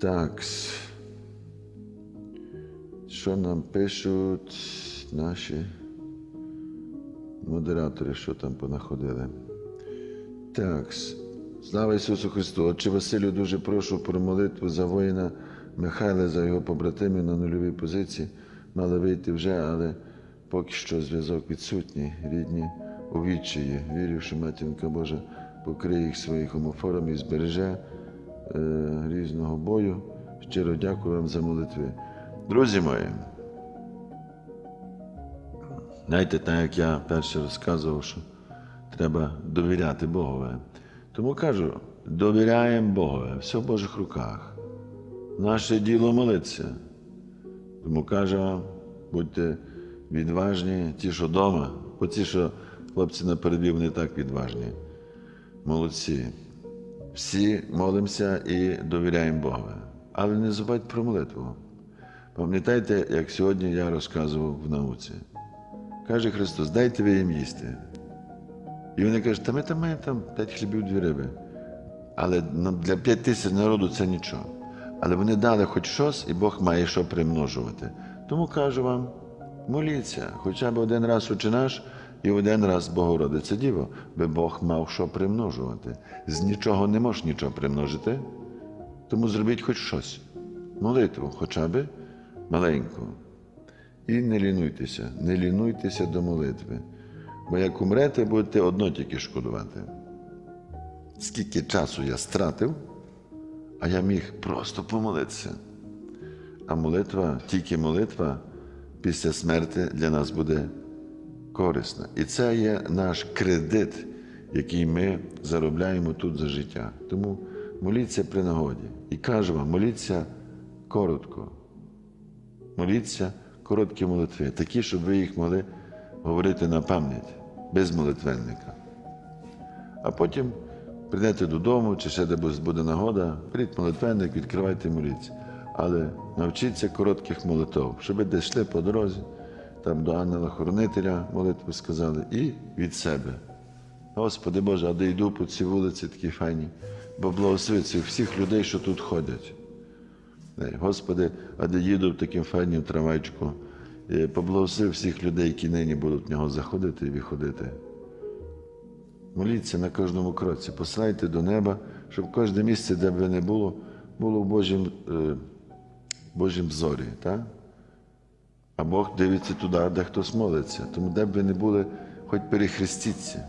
Так. Що нам пишуть наші модератори, що там понаходили? Так. Слава Ісусу Христу! Отче Василю, дуже прошу про молитву за воїна Михайла, за його побратимів на нульовій позиції. Мали вийти вже, але поки що зв'язок відсутній, рідні у відчаї. Вірю, що матінка Божа покриє їх своїх омофором і збереже різного бою. Щиро дякую вам за молитви. Друзі мої, знаєте, так як я перше розказував, що треба довіряти Богові. Тому кажу, довіряємо Богові, все в Божих руках. Наше діло молитися. Тому кажу вам, будьте відважні, ті, що вдома, бо ті, що хлопці на передбі, вони так відважні. Молодці. Всі молимося і довіряємо Богові. Але не забудьте про молитву. Пам'ятаєте, як сьогодні я розказував в науці. Каже Христос, дайте ви їм їсти. І вони кажуть, та ми там маємо там п'ять хлібів, дві риби. Але для п'ять тисяч народу це нічого. Але вони дали хоч щось, і Бог має що примножувати. Тому кажу вам, моліться, хоча б один раз Отче наш і один раз Богородиця Діво, би Бог мав що примножувати. З нічого не можеш нічого примножити, тому зробіть хоч щось. Молитву, хоча б маленьку. І не лінуйтеся, не лінуйтеся до молитви. Бо як умрете, будете одно тільки шкодувати. Скільки часу я стратив, а я міг просто помолитися. А молитва, тільки молитва після смерті для нас буде корисна. І це є наш кредит, який ми заробляємо тут за життя. Тому моліться при нагоді. І кажу вам, моліться коротко. Моліться короткі молитви, такі, щоб ви їх могли говорити на пам'ять, без молитвенника. А потім прийдете додому, чи ще де буде нагода, прийдіть молитвенник, відкривайте моліться. Але навчіться коротких молитв, щоб ви десь йшли по дорозі, там до ангела-хоронителя молитву сказали, і від себе. Господи Боже, а де йду по цій вулиці такі файні, бо благослови всіх людей, що тут ходять. Господи, а де їду в таким файнім трамвайчику, е, поблагослови всіх людей, які нині будуть в нього заходити і виходити. Моліться на кожному кроці, посилайте до неба, щоб кожне місце, де б ви не було, було в Божім, е, Божім зорі. Так? А Бог дивиться туди, де хтось молиться. Тому де б ви не були, хоч перехрестіться.